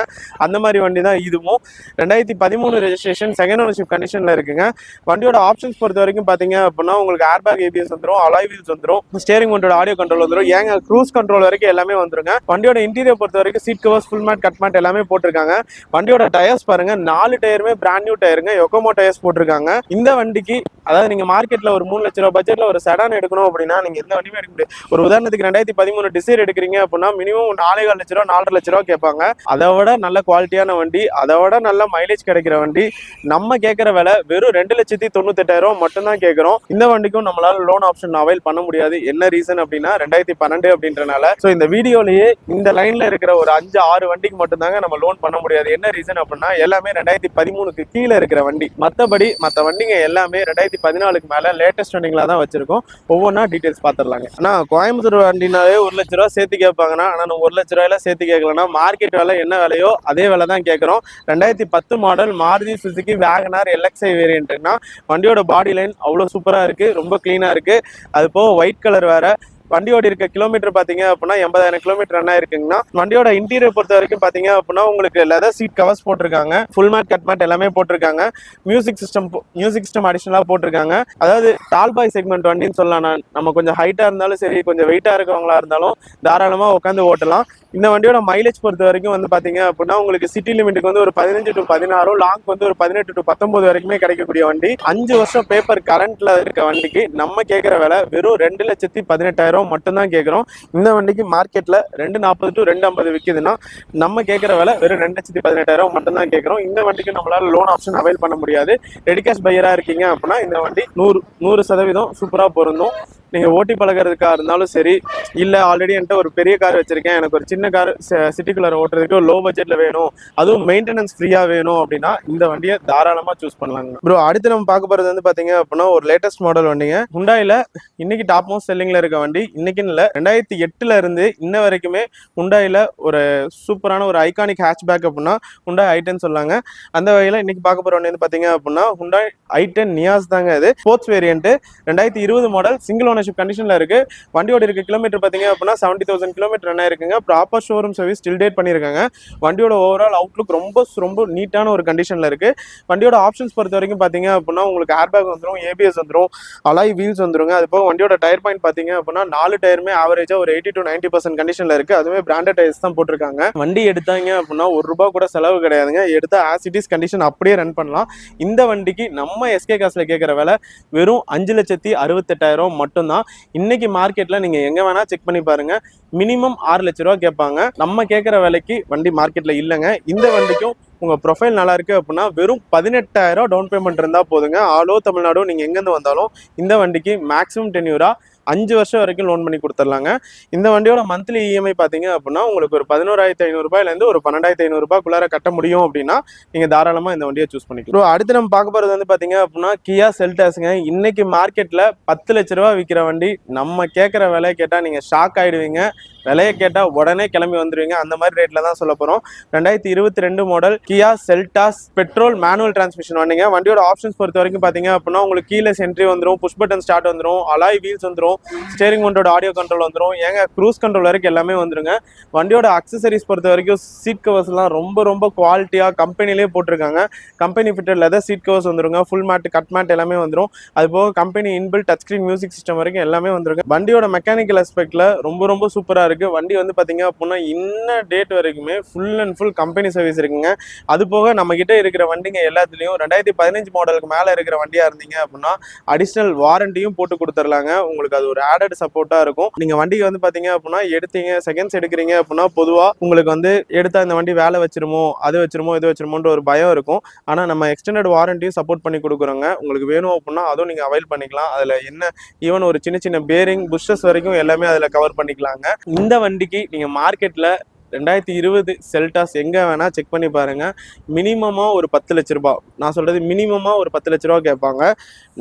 அந்த மாதிரி வண்டி தான் இதுவும். ரெண்டாயிரத்தி பதிமூணு ரெஜிஸ்ட்ரேஷன் செகண்ட் ஓனர்ஷிப் கண்டிஷனில் இருக்குங்க. வண்டியோட ஆப்ஷன்ஸ் பொறுத்த வரைக்கும் பார்த்தீங்க அப்படின்னா உங்களுக்கு ஏர் பேக் ஏபிஎஸ் வந்துடும் அலாய் வீல்ஸ் வந்துடும் ஸ்டேரிங் மவுண்டோட ஆடியோ கண்ட்ரோல் வந்துடும் ஏங்க க்ரூஸ் கண்ட்ரோல் வரைக்கும் எல்லாமே வந்துருங்க. வண்டியோட இன்டீரியர் பொறுத்த வரைக்கும் seat covers full mat cut mat எல்லாமே போட்டிருக்காங்க. வண்டியோட டயர்ஸ் பாருங்க நாலு டயருமே பிராண்ட் நியூ டயருங்க எக்கோமோ டயர்ஸ் போட்டிருக்காங்க. இந்த வண்டிக்கு அதாவது நீங்க மார்க்கெட்ல ஒரு மூணு லட்ச ரூபா பட்ஜெட்ல ஒரு செடான் எடுக்கணும் அப்படின்னா நீங்க எந்த வண்டியுமே எடுக்க முடியாது. ஒரு உதாரணத்துக்கு ரெண்டாயிரத்தி பதிமூணு டிசைர் எடுக்கிறீங்க அப்படின்னா மினிமம் நாலே கால் லட்ச ரூபா நாலரை லட்ச ரூபா கேட்பாங்க. அதை விட நல்ல குவாலிட்டியான வண்டி அதை விட நல்ல மைலேஜ் கிடைக்கிற வண்டி நம்ம கேட்குற விலை வெறும் ரெண்டு லட்சத்தி தொண்ணூத்தெட்டாயிரம் மட்டும்தான் கேட்குறோம். இந்த வண்டிக்கும் நம்மளால லோன் ஆப்ஷன் அவைல் பண்ண முடியாது. என்ன ரீசன் அப்படின்னா ரெண்டாயிரத்தி பன்னெண்டு அப்படின்றனால. ஸோ இந்த வீடியோலயே இந்த லைன்ல இருக்கிற ஒரு அஞ்சு ஆறு வண்டிக்கு மட்டும்தாங்க நம்ம லோன் பண்ண முடியாது. என்ன ரீசன் அப்படின்னா எல்லாமே ரெண்டாயிரத்தி பதிமூணுக்கு கீழே இருக்கிற வண்டி. மற்றபடி மற்ற வண்டிங்க எல்லாமே ரெண்டாயிரத்தி பதினாலுக்கு மேலே லேட்டஸ்ட் வண்டிங்களாக தான் வச்சிருக்கோம். ஒவ்வொன்றா டீட்டெயில்ஸ் பார்த்துடலாங்க ஆனால் கோயம்புத்தூர் வண்டினாலே ஒரு லட்ச ரூபா சேர்த்து கேட்பாங்கன்னா ஆனால் நம்ம ஒரு லட்ச ரூபாயில சேர்த்து கேட்கலன்னா மார்க்கெட் விலை என்ன விலையோ அதே விலை தான் கேட்குறோம். ரெண்டாயிரத்தி பத்து model Maruti Suzuki WagonR LXI வேரியன்ட்னா வண்டியோட பாடி லைன் அவ்வளோ சூப்பராக இருக்குது ரொம்ப க்ளீனாக இருக்குது அது போக ஒயிட் கலர் வேறு. வண்டியோட இருக்க கிலோமீட்டர் பாத்தீங்க அப்படின்னா எண்பதாயிரம் கிலோமீட்டர் என்ன இருக்குங்கன்னா வண்டியோட இன்டீரியர் பொறுத்த வரைக்கும் பாத்தீங்க அப்படின்னா உங்களுக்கு லெதர் சீட் கவர்ஸ் போட்டிருக்காங்க. ஃபுல் மேட் கட் மேட் எல்லாமே போட்டிருக்காங்க. மியூசிக் சிஸ்டம் மியூசிக் சிஸ்டம் அடிஷனலாக போட்டிருக்காங்க. அதாவது டால் பாய் செக்மெண்ட் வண்டின்னு சொல்லலாம் நான் நம்ம கொஞ்சம் ஹைட்டா இருந்தாலும் சரி கொஞ்சம் வெயிட்டா இருக்கவங்களா இருந்தாலும் தாராளமா உட்காந்து ஓட்டலாம். இந்த வண்டியோட மைலேஜ் பொறுத்த வரைக்கும் வந்து பாத்தீங்க அப்படின்னா உங்களுக்கு சிட்டி லிமிட்டுக்கு வந்து ஒரு பதினஞ்சு டு பதினாறும் லாங் வந்து ஒரு பதினெட்டு டு பத்தொன்பது வரைக்குமே கிடைக்கக்கூடிய வண்டி. அஞ்சு வருஷம் பேப்பர் கரண்ட்ல இருக்க வண்டிக்கு நம்ம கேட்குற விலை வெறும் ரெண்டு லட்சத்தி பதினெட்டாயிரம் மட்டும்தான் கேட்குறோம் இந்த வண்டிக்கு மார்க்கெட்ல ரெண்டு நாற்பது டு ரெண்டு ஐம்பது விற்கிதுன்னா நம்ம கேட்குற விலை வெறும் ரெண்டு லட்சத்தி பதினெட்டாயிரம் மட்டும்தான் கேட்குறோம் இந்த வண்டிக்கு நம்மளால லோன் ஆப்ஷன் அவைல் பண்ண முடியாது. ரெடி கேஷ் பையராக இருக்கீங்க அப்படின்னா இந்த வண்டி நூறு நூறு சதவீதம் சூப்பரா பொருந்தும். நீங்க ஓட்டி பழகிறதுக்கா இருந்தாலும் சரி இல்ல ஆல்ரெடி என்கிட்ட ஒரு பெரிய கார் வச்சிருக்கேன். எனக்கு ஒரு சின்ன கார் சிட்டிக்குள்ளார ஓட்டுறதுக்கு லோ பட்ஜெட்ல வேணும். அதுவும் மெயின்டெனன்ஸ் ஃப்ரீயா வேணும் அப்படின்னா இந்த வண்டியை தாராளமா சூஸ் பண்ணலாங்க. ப்ரோ அடுத்து நம்ம பார்க்க போறது வந்து பாத்தீங்க அப்படின்னா ஒரு லேட்டஸ்ட் மாடல் வண்டிங்க. ஹுண்டாயில இன்னைக்கு டாப் மோஸ்ட் செல்லிங்ல இருக்க வண்டி. இன்னைக்குன்னு இல்ல ரெண்டாயிரத்தி எட்டுல இருந்து இன்ன வரைக்குமே ஹுண்டாயில ஒரு சூப்பரான ஒரு ஐகானிக் ஹேட்ச்பேக் அப்படின்னா ஹுண்டாய் ஐட்டன் சொல்லாங்க. அந்த வகையில இன்னைக்கு பார்க்க போற வண்டி வந்து பாத்தீங்க அப்படின்னா ஹுண்டாய் ஐட்டன் நியாஸ் தாங்க இது ஸ்போர்ட்ஸ் வேரியன்ட் ரெண்டாயிரத்தி இருபது மாடல் சிங்கிள் ஓனர்ஷிப் கண்டிஷனில் இருக்குது வண்டியோட இருக்க கிலோமீட்டர் பார்த்தீங்க அப்படின்னா செவன்டி தௌசண்ட் கிலோமீட்டர் என்ன இருக்குங்க proper showroom service still date பண்ணியிருக்காங்க. வண்டியோட ஓவரால் அவுட்லுக் ரொம்ப ரொம்ப நீட்டான ஒரு கண்டிஷனில் இருக்குது வண்டியோட ஆப்ஷன்ஸ் பொறுத்த வரைக்கும் பார்த்தீங்க அப்படின்னா உங்களுக்கு ஏர் பேக் வந்துடும் ஏபிஎஸ் வந்துடும் அலாய் வீல்ஸ் வந்துருங்க. அது போக வண்டியோட டயர் பாயிண்ட் பார்த்தீங்க அப்படின்னா நாலு டயருமே ஆவரேஜாக ஒரு எயிட்டி டு நைன்டி பர்சன்ட் கண்டிஷனில் இருக்குது அதுவே பிராண்டட் டயர்ஸ் தான் போட்டிருக்காங்க. வண்டி எடுத்தாங்க அப்படின்னா ஒரு ரூபா கூட செலவு கிடையாதுங்க. எடுத்தா ஆசிட்டிஸ் கண்டிஷன் அப்படியே ரன் பண்ணலாம். இந்த வண்டிக்கு நம்ம எஸ்கே காசில் கேட்குற விலை வெறும் அஞ்சு லட்சத்தி அறுபத்தெட்டாயிரம் மட்டும்தான் இன்னைக்கு மார்க்கெட்ல நீங்க எங்க வேணா செக் பண்ணி பாருங்க. மினிமம் ஆறு லட்ச ரூபா கேட்பாங்க. நம்ம கேட்குற விலைக்கு வண்டி மார்க்கெட்ல இல்லைங்க. இந்த வண்டிக்கும் உங்க ப்ரொஃபைல் நல்லா இருக்கு அப்படின்னா வெறும் பதினெட்டாயிரம் டவுன் பேமெண்ட் இருந்தா போதுங்க. ஆலோ ஓவர் தமிழ்நாடு நீங்க எங்கேருந்து வந்தாலும் இந்த வண்டிக்கு மேக்ஸிமம் டென்யூரா அஞ்சு வருஷம் வரைக்கும் லோன் பண்ணி கொடுத்துர்லாங்க இந்த வண்டியோட மந்த்லி இஎம்ஐ பார்த்தீங்க அப்படின்னா உங்களுக்கு ஒரு பதினோராயிரத்தி ஐநூறுபாயிலேருந்து ஒரு பன்னெண்டாயிரத்தி ஐநூறுபாக்குள்ளார கட்ட முடியும் அப்படின்னா நீங்கள் தாராளமாக இந்த வண்டியை சூஸ் பண்ணிக்கலாம். அடுத்து நம்ம பார்க்க போகிறது வந்து பார்த்தீங்க அப்படின்னா கியா செல்டாஸுங்க இன்னைக்கு மார்க்கெட்டில் பத்து லட்ச ரூபா விற்கிற வண்டி. நம்ம கேட்குற விலையை கேட்டால் நீங்கள் ஷாக் ஆகிடுவீங்க விலையை கேட்டால் உடனே கிளம்பி வந்துடுவீங்க அந்த மாதிரி ரேட்டில் தான் சொல்ல போகிறோம் ரெண்டாயிரத்தி இருபத்தி ரெண்டு model Kia Seltos petrol manual transmission வண்டிங்க. வண்டியோட ஆப்ஷன்ஸ் பொறுத்த வரைக்கும் பார்த்தீங்க அப்படின்னா உங்களுக்கு கீழே சென்ட்ரி வந்துடும் புஷ் பட்டன் ஸ்டார்ட் வந்துடும் அலாய் வீல்ஸ் வந்துடும் ஸ்டேரிங் மவுண்டோட ஆடியோ கண்ட்ரோல் வந்துடும் ஏங்க க்ரூஸ் கண்ட்ரோல் வரைக்கும் எல்லாமே வந்துருங்க. வண்டியோட அக்சசரிஸ் பொறுத்த வரைக்கும் சீட் கவர்ஸ்லாம் ரொம்ப ரொம்ப குவாலிட்டியாக கம்பெனிலே போட்டிருக்காங்க. Company fitted leather seat covers வந்துருங்க. ஃபுல் மேட் கட் மேட் எல்லாமே வந்துடும் அது போக company inbuilt touch screen music system வரைக்கும் எல்லாமே வந்துருங்க. வண்டியோட மெக்கானிக்கல் அஸ்பெக்டில் ரொம்ப ரொம்ப சூப்பராக இருக்குது வண்டி வந்து பார்த்தீங்க அப்படின்னா இன்ன டேட் வரைக்குமே full and full company service இருக்குங்க. அது போக நம்மக்கிட்ட இருக்கிற வண்டிங்க எல்லாத்துலேயும் ரெண்டாயிரத்தி பதினஞ்சு மாடலுக்கு மேலே இருக்கிற வண்டியாக இருந்தீங்க அப்படின்னா அடிஷ்னல் வாரண்டியும் போட்டு கொடுத்துர்லாங்க. உங்களுக்கு அது ஒரு ஆடட் சப்போர்ட்டாக இருக்கும். நீங்கள் வண்டிக்கு வந்து பார்த்தீங்க அப்படின்னா எடுத்தீங்க செகண்ட்ஸ் எடுக்கிறீங்க அப்படின்னா பொதுவாக உங்களுக்கு வந்து எடுத்தா இந்த வண்டி வேலை வச்சிருமோ அது வச்சிருமோ இது வச்சிருமோன்ற ஒரு பயம் இருக்கும். ஆனால் நம்ம எக்ஸ்டெண்டட் வாரண்டியும் சப்போர்ட் பண்ணி கொடுக்குறோங்க. உங்களுக்கு வேணும் அப்படின்னா அதுவும் நீங்கள் அவைல் பண்ணிக்கலாம். அதில் என்ன ஈவன் ஒரு சின்ன சின்ன பேரிங் புஷ்டர்ஸ் வரைக்கும் எல்லாமே அதில் கவர் பண்ணிக்கலாங்க. இந்த வண்டிக்கு நீங்கள் மார்க்கெட்டில் ரெண்டாயிரத்தி இருபது செல்டாஸ் எங்கே வேணால் செக் பண்ணி பாருங்கள் மினிமமாக ஒரு பத்து லட்ச ரூபா நான் சொல்கிறது மினிமமாக ஒரு பத்து லட்ச ரூபா கேட்பாங்க.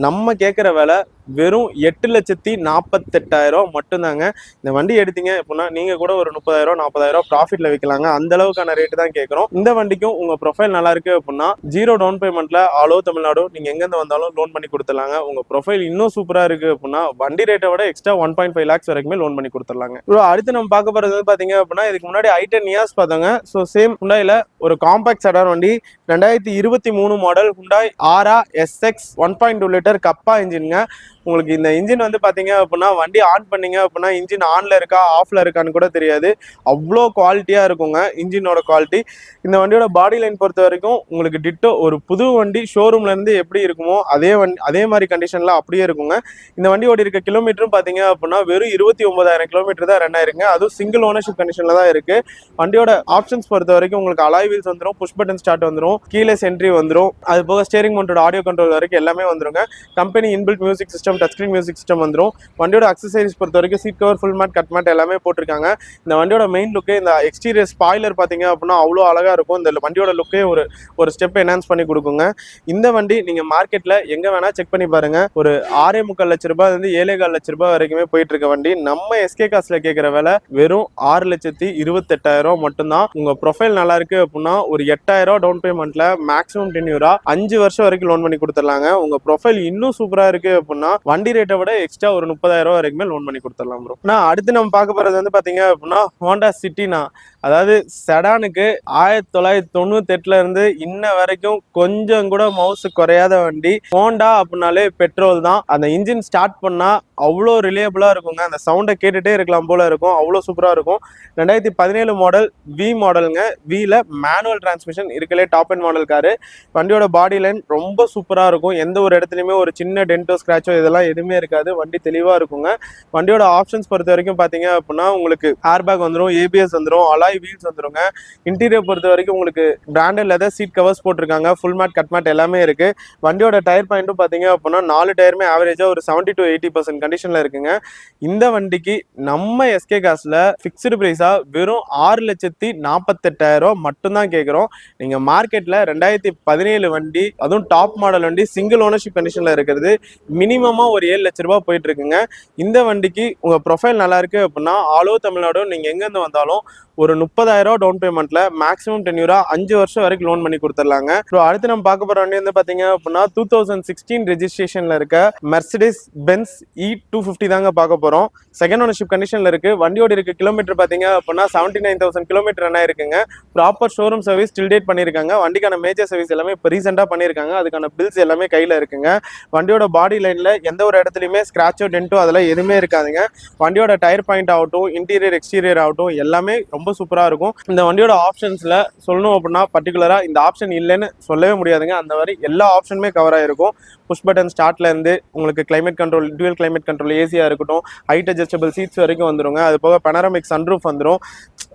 நம்ம கேட்குற விலை வெறும் எட்டு லட்சத்தி நாற்பத்தெட்டாயிரம் மட்டும்தாங்க. இந்த வண்டி எடுத்தீங்க அப்படின்னா நீங்கள் கூட ஒரு முப்பதாயிரம் நாற்பதாயிரம் ப்ராஃபிட்டில் விற்கலாங்க அந்த அளவுக்கான ரேட்டு தான் கேட்குறோம் இந்த வண்டிக்கும் உங்கள் ப்ரொஃபைல் நல்லா இருக்கு அப்படின்னா ஜீரோ டவுன் பேமெண்ட்டில் ஆல் ஓவர் தமிழ்நாடு நீங்கள் எங்கேருந்து வந்தாலும் லோன் பண்ணி கொடுத்துடலாங்க. உங்கள் ப்ரொஃபைல் இன்னும் சூப்பராக இருக்குது அப்படின்னா வண்டி ரேட்டை விட extra one point five lakhs வரைக்குமே லோன் பண்ணி கொடுத்துடலாங்க. ப்ரோ அடுத்து நம்ம பார்க்க போகிறது வந்து பார்த்தீங்க அப்படின்னா இதுக்கு முன்னாடி ஐட்டன் இயர்ஸ் பார்த்தாங்க. ஸோ சேம் ஹுண்டாயில் ஒரு காம்பாக்ட் சடார் வண்டி ரெண்டாயிரத்தி இருபத்தி மூணு model Hyundai Aura SX one point two litre Kappa இன்ஜின்ங்க உங்களுக்கு இந்த இன்ஜின் வந்து பார்த்தீங்க அப்படின்னா வண்டி ஆன் பண்ணீங்க அப்படின்னா இன்ஜின் ஆனில் இருக்கா ஆஃபில் இருக்கான்னு கூட தெரியாது. அவ்வளோ குவாலிட்டியாக இருக்குங்க இன்ஜினோட குவாலிட்டி இந்த வண்டியோட பாடி லைன் பொறுத்த வரைக்கும் உங்களுக்கு டிட்டோ ஒரு புது வண்டி ஷோரூம்லேருந்து எப்படி இருக்குமோ அதே வண்டி அதே மாதிரி கண்டிஷனில் அப்படியே இருக்குங்க. இந்த வண்டி ஓடி இருக்க கிலோமீட்டரும் பார்த்தீங்க அப்படின்னா வெறும் இருபத்தி ஒன்பதாயிரம் கிலோமீட்டர் தான் ரன் ஆயிருங்க அதுவும் சிங்கிள் ஓனர்ஷிப் கண்டிஷனில் தான் இருக்குது வண்டியோட ஆப்ஷன்ஸ் பொறுத்த வரைக்கும் உங்களுக்கு அலாய் வீல்ஸ் வந்துடும் புஷ் பட்டன் ஸ்டார்ட் வந்துடும் கீழே சென்ட்ரி வந்துடும் அது போக ஸ்டேரிங் மவுண்டோட ஆடியோ கண்ட்ரோல் வரைக்கும் எல்லாமே வந்துருங்க. Company inbuilt music system touch screen music system வந்துடும் வண்டியோட அக்சசரிஸ் பொறுத்த வரைக்கும் seat cover full mat cut mat எல்லாமே போட்டிருக்காங்க. இந்த வண்டியோட மெயின் லுக்கே இந்த எக்ஸ்டீரியர் ஸ்பாய்லர் பார்த்தீங்க அப்படின்னா அவ்வளோ அழகாக இருக்கும். இந்த வண்டியோட லுக்கே ஒரு ஒரு ஸ்டெப் என்ஹான்ஸ் பண்ணி கொடுக்குங்க. இந்த வண்டி நீங்கள் மார்க்கெட்டில் எங்கே வேணால் செக் பண்ணி பாருங்க. ஒரு ஆறே முக்கால் லட்ச ரூபாய் இருந்து ஏழே கால் லட்ச ரூபாய் வரைக்குமே போயிட்டு இருக்க வண்டி. நம்ம எஸ்கே காசில் கேட்குற விலை வெறும் ஆறு லட்சத்தி இருபத்தெட்டாயிரம் மட்டும்தான். உங்கள் ப்ரொஃபைல் நல்லா இருக்கு அப்படின்னா ஒரு எட்டாயிரம் டவுன் பேமெண்ட்டில் மேக்ஸிமம் டென்யூரா அஞ்சு வருஷம் வரைக்கும் லோன் பண்ணி கொடுத்துடலாங்க. உங்கள் ப்ரொஃபைல் இன்னும் சூப்பராக இருக்குது அப்படின்னா வண்டி ரேட்டை விட எக்ஸ்ட்ரா ஒரு முப்பதாயிரம் வரைக்குமே லோன் பண்ணி கொடுத்துடலாம் ப்ரோ நான் அடுத்து நம்ம பார்க்க போறது வந்து பாத்தீங்க அப்படின்னா ஹோண்டா சிட்டினா அதாவது செடானுக்கு ஆயிரத்தி தொள்ளாயிரத்தி தொண்ணூத்தி இருந்து இன்ன வரைக்கும் கொஞ்சம் கூட மவுசு குறையாத வண்டி. ஹோண்டா அப்படின்னாலே பெட்ரோல் தான். அந்த இன்ஜின் ஸ்டார்ட் பண்ணா அவ்வளோ ரிலேபிளாக இருக்குங்க. அந்த சவுண்டை கேட்டுகிட்டே இருக்கலாம் போல் இருக்கும். அவ்வளோ சூப்பராக இருக்கும். ரெண்டாயிரத்தி பதினேழு மாடல் வி மாடலுங்க வீல மேனுவல் டிரான்ஸ்மிஷன் இருக்கலே டாப் அண்ட் மாடல் காரு வண்டியோட பாடி லைன் ரொம்ப சூப்பராக இருக்கும். எந்த ஒரு இடத்துலையுமே ஒரு சின்ன டென்டோ ஸ்க்ராச்சோ இதெல்லாம் எதுவுமே இருக்காது. வண்டி தெளிவாக இருக்குங்க. வண்டியோட ஆப்ஷன்ஸ் பொறுத்த வரைக்கும் பார்த்தீங்க அப்படின்னா உங்களுக்கு ஏர் பேக் வந்துடும் ஏபிஎஸ் வந்துடும் அலாய் வீல்ஸ் வந்துருங்க. இன்டீரியர் பொறுத்த வரைக்கும் உங்களுக்கு பிராண்டட் லெதர் சீட் கவர்ஸ் போட்டிருக்காங்க. ஃபுல் மேட் கட் மேட் எல்லாமே இருக்குது வண்டியோட டயர் பாயிண்ட்டும் பார்த்தீங்க அப்படின்னா நாலு டயருமே ஆவரேஜாக ஒரு செவன்ட்டி டு எயிட்டி பர்சன்ட் கண்டிஷன்ல இருக்குங்க. இந்த வண்டிக்கு நம்ம எஸ்கே காசுல ஃபிக்ஸ்டு பிரைஸா வெறும் ஆறு லட்சத்தி நாற்பத்தெட்டாயிரம் மட்டும்தான் கேட்குறோம் நீங்க மார்க்கெட்ல ரெண்டாயிரத்தி பதினேழு வண்டி அதுவும் டாப் மாடல் வண்டி சிங்கிள் ஓனர்ஷிப் கண்டிஷன்ல இருக்கிறது மினிமமா ஒரு ஏழு லட்ச ரூபாய் போயிட்டு இருக்குங்க. இந்த வண்டிக்கு உங்க ப்ரொஃபைல் நல்லா இருக்கு அப்படின்னா ஆலோ ஓவர் தமிழ்நாடு நீங்க வந்தாலும் ஒரு முப்பதாயிரம் டவுன் பேமெண்ட்ல மேக்ஸிமம் டென்யூரா அஞ்சு வருஷம் வரைக்கும் லோன் பண்ணி கொடுத்துடலாங்க. ஸோ அடுத்து நம்ம பார்க்க போற வண்டி வந்து பாத்தீங்க அப்படின்னா டூ தௌசண்ட் சிக்ஸ்டீன் ரெஜிஸ்ட்ரேஷன்ல இருக்க Mercedes Benz E two fifty தாங்க பார்க்க போறோம். செகண்ட் ஓனர்ஷிப் கண்டிஷன்ல இருக்கு. வண்டியோட இருக்க கிலோமீட்டர் பாத்தீங்க அப்படின்னா செவன்டி நைன் தௌசண்ட் கிலோமீட்டர் என்ன இருக்குங்க proper showroom service till date பண்ணியிருக்காங்க வண்டிக்கான மேஜர் சர்வீஸ் எல்லாமே இப்போ ரீசெண்டாக பண்ணியிருக்காங்க அதுக்கான பில்ஸ் எல்லாமே கையில் இருக்குங்க. வண்டியோட பாடி லைனில் எந்த ஒரு இடத்துலையுமே ஸ்க்ராச்சோ டென்ட்டோ அதெல்லாம் எதுவுமே இருக்காதுங்க. வண்டியோட டயர் பாயிண்ட் ஆகட்டும் இன்டீரியர் எக்ஸ்டீரியர் ஆகட்டும் எல்லாமே ரொம்ப சூப்பராக இருக்கும். இந்த வண்டியோட ஆப்ஷன்ஸில் சொல்லணும் அப்படின்னா பர்டிகுலராக இந்த ஆப்ஷன் இல்லைன்னு சொல்லவே முடியாதுங்க. அந்த மாதிரி எல்லா ஆப்ஷனுமே கவர் ஆகிருக்கும் புஷ் பட்டன் ஸ்டார்ட்லேருந்து உங்களுக்கு climate control dual climate control ஏசியாக இருக்கட்டும் ஹைட் அட்ஜஸ்டபிள் சீட்ஸ் வரைக்கும் வந்துருங்க. அது போக பெனரமிக் சன்ரூஃப் வந்துடும்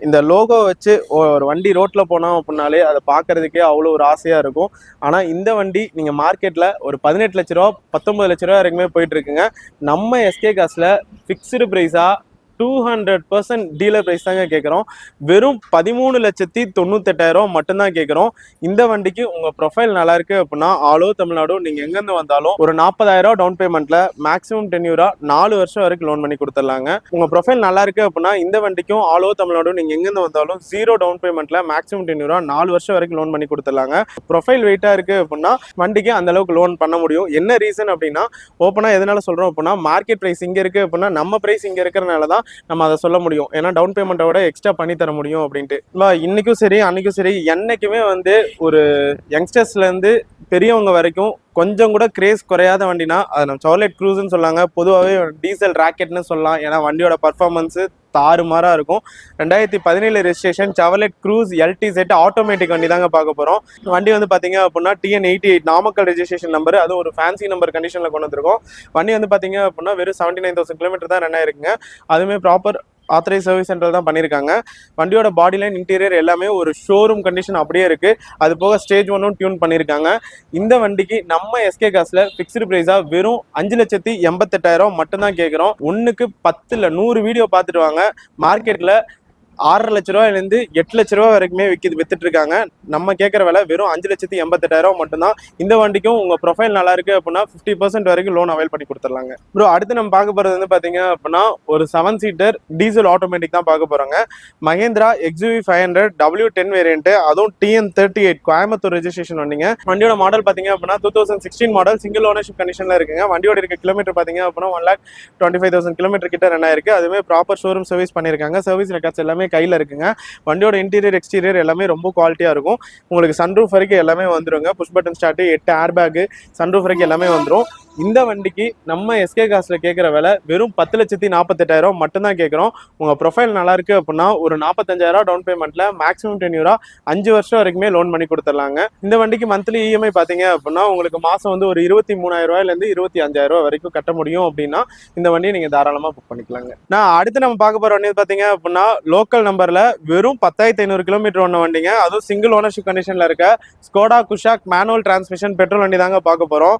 இந்த லோகோ வச்சு ஒரு வண்டி ரோட்டில் போனோம் அப்படின்னாலே அதை பார்க்கறதுக்கே அவ்வளோ ஒரு ஆசையாக இருக்கும். ஆனால் இந்த வண்டி நீங்கள் மார்க்கெட்டில் ஒரு பதினெட்டு லட்ச ரூபா பத்தொம்பது லட்ச ரூபா வரைக்குமே போயிட்டு இருக்குங்க. நம்ம எஸ்கே காசில் fixed ப்ரைஸாக two hundred percent dealer price தாங்க கேட்குறோம் வெறும் பதிமூணு லட்சத்தி தொண்ணூத்தெட்டாயிரம் மட்டும்தான் கேட்குறோம் இந்த வண்டிக்கு உங்கள் ப்ரொஃபைல் நல்லா இருக்கு அப்படின்னா ஆலோ தமிழ்நாடு நீங்கள் எங்கேருந்து வந்தாலும் ஒரு நாற்பதாயிரம் டவுன் பேமெண்ட்டில் மேக்ஸிமம் டென்யூரா நாலு வருஷம் வரைக்கும் லோன் பண்ணி கொடுத்துட்லாங்க. உங்கள் ப்ரொஃபைல் நல்லா இருக்கு அப்படின்னா இந்த வண்டிக்கும் ஆலோ தமிழ்நாடு நீங்கள் எங்கேருந்து வந்தாலும் ஜீரோ டவுன் பேமெண்ட்டில் மேக்ஸிமம் டென்யூரா நாலு வருஷம் வரைக்கும் லோன் பண்ணி கொடுத்துட்லாங்க. ப்ரொஃபைல் வெயிட்டாக இருக்கு அப்படின்னா வண்டிக்கு அந்த அளவுக்கு லோன் பண்ண முடியும். என்ன ரீசன் அப்படின்னா ஓப்பனாக எதனால சொல்கிறோம் அப்படின்னா மார்க்கெட் ப்ரைஸ் இங்கே இருக்கு அப்படின்னா நம்ம ப்ரைஸ் இங்கே இருக்கிறனால தான் நம்ம அதை சொல்ல முடியும். ஏன்னா டவுன் பேமெண்ட்டை விட எக்ஸ்ட்ரா பண்ணி தர முடியும் அப்படின்ட்டு. இன்னைக்கும் சரி அன்னைக்கும் சரி என்னைக்குமே வந்து ஒரு யங்ஸ்டர்ஸ்ல இருந்து பெரியவங்க வரைக்கும் கொஞ்சம் கூட கிரேஸ் குறையாத வண்டினா அதை நம்ம சார்லெட் க்ரூஸ்னு சொல்லாங்க. பொதுவாகவே டீசல் ராக்கெட்னு சொல்லலாம். ஏன்னா வண்டியோட பர்ஃபார்மன்ஸு தாறுமாறாக இருக்கும். ரெண்டாயிரத்தி பதினேழு registration Chevrolet Cruze LT Z automatic வண்டி தாங்க பார்க்க போகிறோம் வண்டி வந்து பார்த்தீங்க அப்படின்னா TN eighty eight Namakkal registration number அது ஒரு ஃபேன்சி நம்பர் கண்டிஷனில் கொண்டு வந்திருக்கோம். வண்டி வந்து பார்த்தீங்க அப்படின்னா வெறும் செவன்ட்டி நைன் தௌசண்ட் கிலோமீட்டர் தான் ரன் ஆயிருக்குங்க. அதுவுமே ப்ராப்பர் ஆத்தரைஸ் சர்வீஸ் சென்டர் தான் பண்ணியிருக்காங்க வண்டியோட பாடி லைன் இன்டீரியர் எல்லாமே ஒரு ஷோரூம் கண்டிஷன் அப்படியே இருக்கு. அது போக ஸ்டேஜ் ஒன்றும் டியூன் பண்ணியிருக்காங்க இந்த வண்டிக்கு நம்ம எஸ்கே காசில் ஃபிக்ஸ்டு பிரைஸா வெறும் அஞ்சு லட்சத்தி எண்பத்தெட்டாயிரம் மட்டும்தான் கேட்குறோம் ஒன்றுக்கு பத்து இல்லை நூறு வீடியோ பார்த்துட்டு வாங்க. மார்க்கெட்டில் ஆறரை லட்ச ரூபாயிலேருந்து எட்டு லட்ச ரூபா வரைக்குமே விற்கிது வித்துட்டு இருக்காங்க நம்ம கேட்குற விலை வெறும் அஞ்சு லட்சத்தி எண்பத்தெட்டாயிரம் மட்டும்தான். இந்த வண்டிக்கும் உங்கள் ப்ரொஃபைல் நல்லா இருக்கு அப்படின்னா ஃபிஃப்டி பர்சன்ட் வரைக்கும் லோன் அவைல் பண்ணி கொடுத்துடலாங்க. ப்ரோ அடுத்து நம்ம பார்க்க போகிறது வந்து பார்த்தீங்க அப்படின்னா ஒரு செவன் சீட்டர் டீசல் ஆட்டோமேட்டிக் தான் பார்க்க போகிறாங்க Mahindra XUV five hundred W ten variant அதுவும் TN thirty eight Coimbatore registration வண்டிங்க. வண்டியோட மாடல் பார்த்தீங்க அப்படின்னா two thousand sixteen model single ownership கண்டிஷனில் இருக்குங்க. வண்டியோட இருக்க கிலோமீட்டர் பார்த்தீங்க அப்படின்னா one lakh twenty five thousand kilometre கிட்ட ரன் ஆயிருக்கு. அதுவுமே ப்ராப்பர் ஷோரூம் சர்வீஸ் பண்ணியிருக்காங்க. சர்வீஸ் ரெக்கார்ட்ஸ் எல்லாமே கையில் இருக்குங்க. வண்டியோட இன்டீரியர் எக்ஸ்டீரியர் எல்லாமே ரொம்ப குவாலிட்டியாக இருக்கும். உங்களுக்கு சன்ரூஃப் வரைக்கும் எல்லாமே வந்துருங்க. புஷ் பட்டன் ஸ்டார்ட் எட்டு ஏர் பேக்கு சன்ரூஃப் வரைக்கும் எல்லாமே வந்துடும் இந்த வண்டிக்கு நம்ம எஸ்கே காசில் கேட்குற விலை வெறும் பத்து லட்சத்தி நாற்பத்தெட்டாயிரம் மட்டும்தான் கேட்குறோம் உங்கள் ப்ரொஃபைல் நல்லா இருக்குது அப்படின்னா ஒரு நாற்பத்தஞ்சாயிரம் டவுன் பேமெண்ட்டில் மேக்ஸிமம் டென்யூரா அஞ்சு வருஷம் வரைக்குமே லோன் பண்ணி கொடுத்துர்லாங்க இந்த வண்டிக்கு மந்த்லி இஎம்ஐ பார்த்தீங்க அப்படின்னா உங்களுக்கு மாதம் வந்து ஒரு இருபத்தி மூணாயிரம் இருபத்தி அஞ்சாயிரம் வரைக்கும் கட்ட முடியும் அப்படின்னா இந்த வண்டியை நீங்கள் தாராளமாக புக் பண்ணிக்கலாங்க. நான் அடுத்து நம்ம பார்க்க போகிற வண்டி பார்த்தீங்க அப்படின்னா லோக்கல் நம்பரில் வெறும் பத்தாயிரத்தி ஐநூறு கிலோமீட்டர் ஒன்று வண்டிங்க. அதுவும் சிங்கிள் ஓனர்ஷிப் கண்டிஷனில் இருக்க Skoda Kushaq manual transmission petrol வண்டி தாங்க பார்க்க போகிறோம்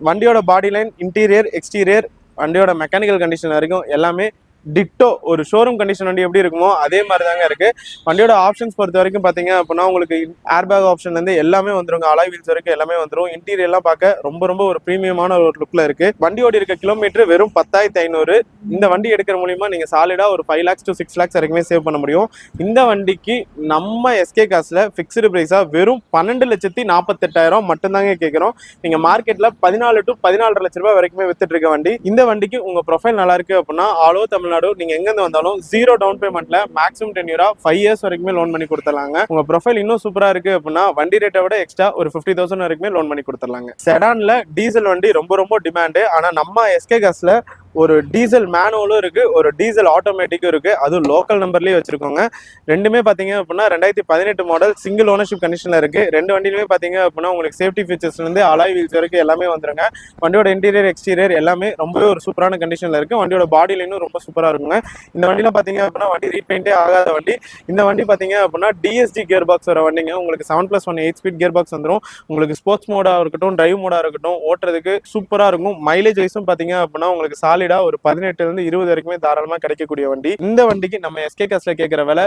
வண்டியோட பாடி லைன் இன்டீரியர் எக்ஸ்டீரியர் வண்டியோட மெக்கானிக்கல் கண்டிஷன் வரைக்கும் எல்லாமே டிட்டோ ஒரு ஷோரூம் கண்டிஷன் வண்டி எப்படி இருக்குமோ அதே மாதிரி தாங்க இருக்கு. வண்டியோட ஆப்ஷன்ஸ் பொறுத்த வரைக்கும் பாத்தீங்க அப்படின்னா உங்களுக்கு ஏர் பேக் ஆப்ஷன்லேருந்து எல்லாமே வந்துருங்க. அலாய் வீல்ஸ் வரைக்கும் எல்லாமே வந்துரும். இன்டீரியர் எல்லாம் பார்க்க ரொம்ப ரொம்ப ஒரு ப்ரீமியமான ஒரு லுக்ல இருக்கு. வண்டியோட இருக்க கிலோமீட்டர் வெறும் பத்தாயிரத்தி ஐநூறு. இந்த வண்டி எடுக்கிற மூலியமா நீங்க சாலிடா ஒரு five lakhs to six lakhs வரைக்குமே சேவ் பண்ண முடியும். இந்த வண்டிக்கு நம்ம எஸ்கே காசுல ஃபிக்ஸ்டு பிரைஸா வெறும் பன்னெண்டு லட்சத்தி நாற்பத்தெட்டாயிரம் மட்டும்தாங்க கேட்குறோம் நீங்க மார்க்கெட்ல பதினாலு டு பதினாலரை லட்ச ரூபாய் வரைக்குமே வித்துட்டு இருக்க வண்டி. இந்த வண்டிக்கு உங்க ப்ரொஃபைல் நல்லா இருக்கு அப்படின்னா ஆலோ தமிழ் தமிழ்நாடு. நீங்க எங்க இருந்து வந்தாலும் ஜீரோ டவுன் பேமெண்ட்ல மேக்ஸிமம் டென் இயரா ஃபைவ் இயர்ஸ் வரைக்குமே லோன் பண்ணி கொடுத்துடலாங்க. உங்க ப்ரொஃபைல் இன்னும் சூப்பரா இருக்கு அப்படின்னா வண்டி ரேட்டை விட எக்ஸ்ட்ரா ஒரு ஃபிஃப்டி தௌசண்ட் வரைக்குமே லோன் பண்ணி கொடுத்துடலாங்க. செடான்ல டீசல் வண்டி ரொம்ப ரொம்ப டிமாண்டு ஆனா நம்ம எஸ்கே காஸ்ல ஒரு டீசல் மேனுவலும் இருக்கு ஒரு டீசல் ஆட்டோமேட்டிக்கும் இருக்கு. அதுவும் லோக்கல் நம்பர்லேயே வச்சிருக்கோங்க. ரெண்டுமே பார்த்தீங்க அப்படின்னா ரெண்டாயிரத்தி பதினெட்டு மாடல் சிங்கிள் ஓனர்ஷிப் கண்டிஷனில் இருக்கு. ரெண்டு வண்டியிலுமே பார்த்தீங்க அப்படின்னா உங்களுக்கு சேஃப்டி ஃபீச்சர்ஸ்லேருந்து அலாய் வீல்ஸ் வரைக்கும் எல்லாமே வந்துருங்க. வண்டியோட இன்டீரியர் எக்ஸ்டீரியர் எல்லாமே ரொம்பவே ஒரு சூப்பரான கண்டிஷனில் இருக்கு. வண்டியோட பாடி லைனும் ரொம்ப சூப்பராக இருக்குங்க. இந்த வண்டியில் பார்த்தீங்க அப்படின்னா வண்டி ரீபெயிண்டே ஆகாத வண்டி. இந்த வண்டி பார்த்தீங்க அப்படின்னா டிஎஸ்டி கியர் பாக்ஸ் வர வண்டிங்க. உங்களுக்கு seven plus one eight speed gear box வந்துடும் உங்களுக்கு ஸ்போர்ட்ஸ் மோடாக இருக்கட்டும் டிரைவ் மோடாக இருக்கட்டும் ஓட்டுறதுக்கு சூப்பராக இருக்கும். மைலேஜ் வைஸும் பார்த்தீங்க அப்படின்னா உங்களுக்கு சாலிட் ஒரு பதினெட்டுல இருந்து இருபது வரைக்குமே தாராளமா கிடைக்கக்கூடிய வண்டி. இந்த வண்டிக்கு நம்ம எஸ்கே காஸ்ல கேட்கிற விலை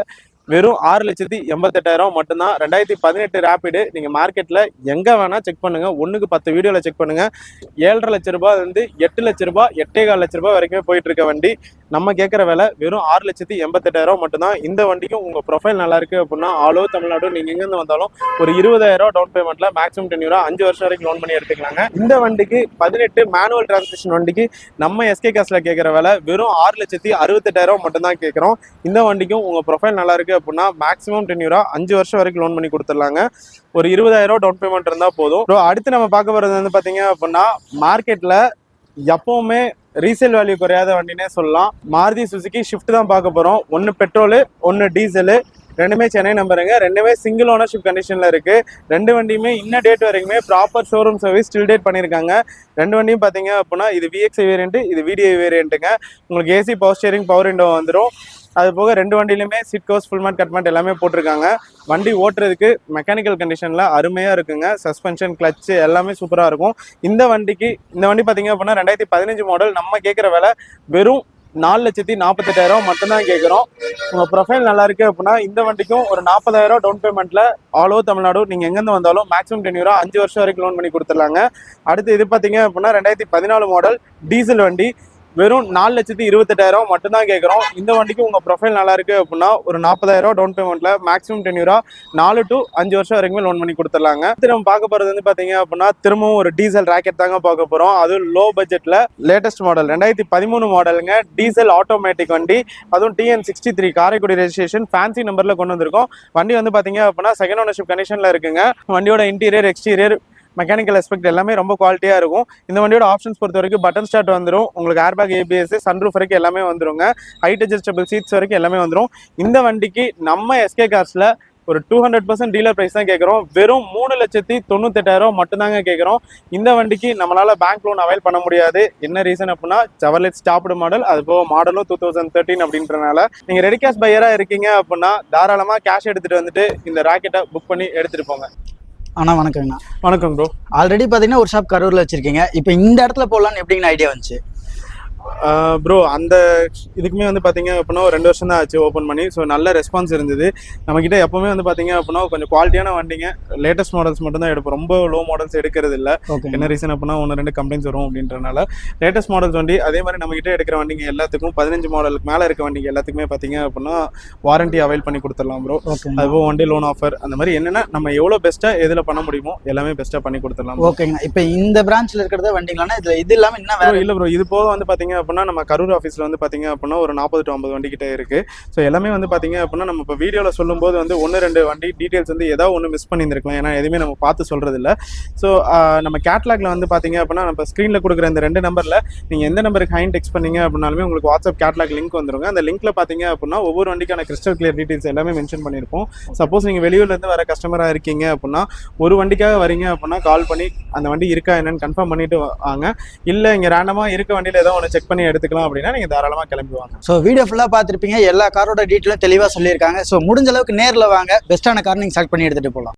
வெறும் ஆறு லட்சத்தி எண்பத்தெட்டாயிரம் மட்டும்தான். ரெண்டாயிரத்தி பதினெட்டு ரேபிடு நீங்க மார்க்கெட்ல எங்க வேணா செக் பண்ணுங்க. ஒண்ணுக்கு பத்து வீடியோல செக் பண்ணுங்க. ஏழரை லட்ச ரூபாய் வந்து எட்டு லட்ச ரூபாய் எட்டே கால் லட்ச ரூபாய் வரைக்குமே போயிட்டு இருக்க வண்டி. நம்ம கேட்குற விலை வெறும் ஆறு லட்சத்தி எண்பத்தெட்டாயிரம் மட்டும்தான். இந்த வண்டிக்கும் உங்கள் ப்ரொஃபைல் நல்லா இருக்குது அப்படின்னா ஆல் ஓவர் தமிழ்நாடு நீங்கள் எங்கேருந்து வந்தாலும் ஒரு இருபதாயிரம் டவுன் பேமெண்ட்டில் மேக்ஸிமம் டென் யூரோ அஞ்சு வருஷம் வரைக்கும் லோன் பண்ணி எடுத்துக்கலாங்க. இந்த வண்டிக்கு பதினெட்டு மேனுவல் டிரான்ஸ்மிஷன் வண்டிக்கு நம்ம எஸ்கே காசில் கேட்குற விலை வெறும் ஆறு லட்சத்தி அறுபத்தெட்டாயிரம் மட்டும்தான் கேட்குறோம் இந்த வண்டிக்கும் உங்கள் ப்ரொஃபைல் நல்லா இருக்குது அப்படின்னா மேக்ஸிமம் டென் யூரோ அஞ்சு வருஷம் வரைக்கும் லோன் பண்ணி கொடுத்துடலாங்க. ஒரு இருபதாயிரம் டவுன் பேமெண்ட் இருந்தால் போதும். ஸோ அடுத்து நம்ம பார்க்க போகிறது வந்து பார்த்தீங்க அப்படின்னா மார்க்கெட்டில் எப்பவுமே ரீசேல் வேல்யூ குறையாத வண்டினே சொல்லலாம். மாருதி சுசுக்கி ஷிஃப்ட் தான் பார்க்க போகிறோம் ஒன்று பெட்ரோலு ஒன்று டீசலு ரெண்டுமே சென்னை நம்பருங்க ரெண்டுமே சிங்கிள் ஓனர்ஷிப் கண்டிஷனில் இருக்குது ரெண்டு வண்டியுமே இன்ன டேட் வரைக்குமே proper showroom service still date பண்ணியிருக்காங்க ரெண்டு வண்டியும் பார்த்தீங்க அப்படின்னா இது விஎக்ஸ் வேரியன்ட் இது விடிஐ வேரியன்ட்டுங்க உங்களுக்கு AC power steering power window வந்துடும் அது போக ரெண்டு வண்டியிலுமே seat covers full mat cut mat எல்லாமே போட்டிருக்காங்க. வண்டி ஓட்டுறதுக்கு மெக்கானிக்கல் கண்டிஷனில் அருமையாக இருக்குங்க. சஸ்பென்ஷன் கிளச்சு எல்லாமே சூப்பராக இருக்கும். இந்த வண்டிக்கு இந்த வண்டி பார்த்தீங்க அப்படின்னா ரெண்டாயிரத்தி பதினஞ்சு மாடல் நம்ம கேட்குற விலை வெறும் நாலு லட்சத்தி நாற்பத்தெட்டாயிரம் மட்டும்தான் கேட்குறோம் உங்கள் ப்ரொஃபைல் நல்லா இருக்கு அப்படின்னா இந்த வண்டிக்கும் ஒரு நாற்பதாயிரம் டவுன் பேமெண்ட்டில் ஆல் ஓவர் தமிழ்நாடு. நீங்கள் எங்கேருந்து வந்தாலும் மேக்ஸிமம் டென்யூரா அஞ்சு வருஷம் வரைக்கும் லோன் பண்ணி கொடுத்துடலாங்க. அடுத்து இது பார்த்தீங்க அப்படின்னா ரெண்டாயிரத்தி பதினாலு மாடல் டீசல் வண்டி. வெறும் நாலு லட்சத்தி இருபத்தெட்டாயிரம் மட்டும்தான் கேட்குறோம் இந்த வண்டிக்கு உங்கள் ப்ரொஃபைல் நல்லா இருக்குது அப்படின்னா ஒரு நாற்பதாயிரம் டவுன் பேமெண்ட்டில் மேக்ஸிமம் டென் நாலு டு அஞ்சு வருஷம் வரைக்குமே லோன் பண்ணி கொடுத்துடலாங்க. திரும்ப பார்க்க போகிறது வந்து பார்த்தீங்க அப்படின்னா திரும்பவும் ஒரு டீசல் ராக்கெட் தாங்க பார்க்க போகிறோம் அதுவும் லோ பட்ஜெட்டில் லேட்டஸ்ட் மாடல் ரெண்டாயிரத்தி பதிமூணு மாடலுங்க டீசல் ஆட்டோமேட்டிக் வண்டி. அதுவும் TN sixty three Karaikudi registration fancy நம்பரில் கொண்டு வந்திருக்கோம். வண்டி வந்து பார்த்தீங்க அப்படின்னா செகண்ட் ஓனர்ஷிப் கண்டிஷனில் இருக்குங்க. வண்டியோட இன்டீரியர் எக்ஸ்டீரியர் மெக்கானிக்கல் எஸ்பெக்ட் எல்லாமே ரொம்ப குவாலிட்டியாக இருக்கும். இந்த வண்டியோட ஆப்ஷன்ஸ் பொறுத்த வரைக்கும் பட்டன் ஸ்டார்ட் வந்துடும் உங்களுக்கு ஏர்பேக் ஏபிஎஸ் சன்ரூஃப் வரைக்கும் எல்லாமே வந்துருங்க. ஹைட் அட்ஜஸ்டபிள் சீட்ஸ் வரைக்கும் எல்லாமே வந்துடும் இந்த வண்டிக்கு நம்ம எஸ்கே கார்ஸில் ஒரு two hundred percent dealer price தான் கேட்குறோம் வெறும் மூணு லட்சத்தி தொண்ணூத்தெட்டாயிரம் மட்டும்தாங்க கேட்குறோம் இந்த வண்டிக்கு நம்மளால் பேங்க் லோன் அவைல் பண்ண முடியாது. என்ன ரீசன் அப்படின்னா ஜவர்லெட் ஸ்டாப்டு மாடல் அது போக மாடலும் டூ தௌசண்ட் தேர்ட்டின் அப்படின்றனால. நீங்கள் ரெடி கேஷ் பையராக இருக்கீங்க அப்படின்னா தாராளமாக கேஷ் எடுத்துகிட்டு வந்துட்டு இந்த ராக்கெட்டை புக் பண்ணி எடுத்துகிட்டு போங்க. அண்ணா வணக்கங்கண்ணா. வணக்கம் ப்ரோ ஆல்ரெடி பார்த்தீங்கன்னா ஒரு ஷாப் கரூரில் வச்சிருக்கீங்க. இப்போ இந்த இடத்துல போடலான்னு எப்படிங்கண்ணா ஐடியா வந்துச்சு? ப்ரோ அந்த இதுக்குமே வந்து பார்த்தீங்க அப்படின்னா ரெண்டு வருஷம் தான் ஆச்சு ஓப்பன் பண்ணி. ஸோ நல்ல ரெஸ்பான்ஸ் இருந்தது. நம்மக்கிட்ட எப்பவுமே வந்து பார்த்தீங்க அப்படின்னா கொஞ்சம் குவாலிட்டியான வண்டிங்க. லேட்டஸ்ட் மாடல்ஸ் மட்டும் தான் எடுப்போம். ரொம்ப லோ மாடல்ஸ் எடுக்கிறது இல்லை. என்ன ரீசன் அப்படின்னா ஒன்று ரெண்டு கம்ப்ளைண்ட்ஸ் வரும் அப்படின்றனால. லேட்டஸ்ட் மாடல்ஸ் வண்டி அதே மாதிரி நம்மகிட்ட எடுக்கிற வண்டிங்க எல்லாத்துக்கும் பதினஞ்சு மாடலுக்கு மேலே இருக்க வண்டிங்க எல்லாத்துக்குமே பார்த்தீங்க அப்படின்னா வாரண்டி அவைல் பண்ணி கொடுத்துடலாம் ப்ரோ அதுபோக ஒன் டே லோன் ஆஃபர் அந்த மாதிரி என்னென்ன நம்ம எவ்வளோ பெஸ்ட்டாக எதில் பண்ண முடியுமோ எல்லாமே பெஸ்ட்டாக பண்ணி கொடுத்துடலாம் ஓகேங்கண்ணா இப்போ இந்த பிரான்ச்ல இருக்கிறத வண்டிங்களாண்ணா? இதுல இது இல்லாம என்ன வேற இல்லை ப்ரோ இது போக வந்து பார்த்தீங்க பார்த்தீங்க அப்படின்னா நம்ம கரூர் ஆஃபீஸில் வந்து பார்த்தீங்க அப்படின்னா ஒரு நாற்பது டு ஐம்பது வண்டிகிட்ட இருக்குது ஸோ எல்லாமே வந்து பார்த்தீங்க அப்படின்னா நம்ம இப்போ வீடியோவில் சொல்லும்போது வந்து ஒன்று ரெண்டு வண்டி டீட்டெயில்ஸ் வந்து ஏதாவது ஒன்று மிஸ் பண்ணியிருந்திருக்கலாம். ஏன்னா எதுவுமே நம்ம பார்த்து சொல்கிறதில்ல ஸோ நம்ம கேட்லாகில் வந்து பார்த்தீங்க அப்படின்னா நம்ம ஸ்க்ரீனில் கொடுக்குற இந்த ரெண்டு நம்பரில் நீங்கள் எந்த நம்பருக்கு ஹைன் டெக்ஸ்ட் பண்ணீங்க அப்படின்னாலுமே உங்களுக்கு வாட்ஸ்அப் கேட்லாக் லிங்க் வந்துருங்க. அந்த லிங்க்கில் பார்த்தீங்க அப்படின்னா ஒவ்வொரு வண்டிக்கான கிறிஸ்டல் கிளியர் டீட்டெயில்ஸ் எல்லாமே மென்ஷன் பண்ணியிருப்போம். சப்போஸ் நீங்கள் வெளியூர்லேருந்து வர கஸ்டமராக இருக்கீங்க அப்படின்னா ஒரு வண்டிக்காக வரீங்க அப்படின்னா கால் பண்ணி அந்த வண்டி இருக்கா என்னன்னு கன்ஃபார்ம் பண்ணிட்டு வாங்க. இல்லை இங்கே ரேண்டமாக இருக்க வண்டியில் ஏதோ ஒன்று செக் பண்ணி எடுத்துக்கலாம் அப்படின்னா நீங்கள் தாராளமாக கிளம்பி வாங்க. ஸோ வீடியோ ஃபுல்லாக பார்த்துருப்பீங்க. எல்லா காரோட டீட்டெயிலும் தெளிவாக சொல்லியிருக்காங்க. ஸோ முடிஞ்ச அளவுக்கு நேரில் வாங்க. பெஸ்ட்டான கார் நீங்கள் செலக்ட் பண்ணி எடுத்துகிட்டு போகலாம்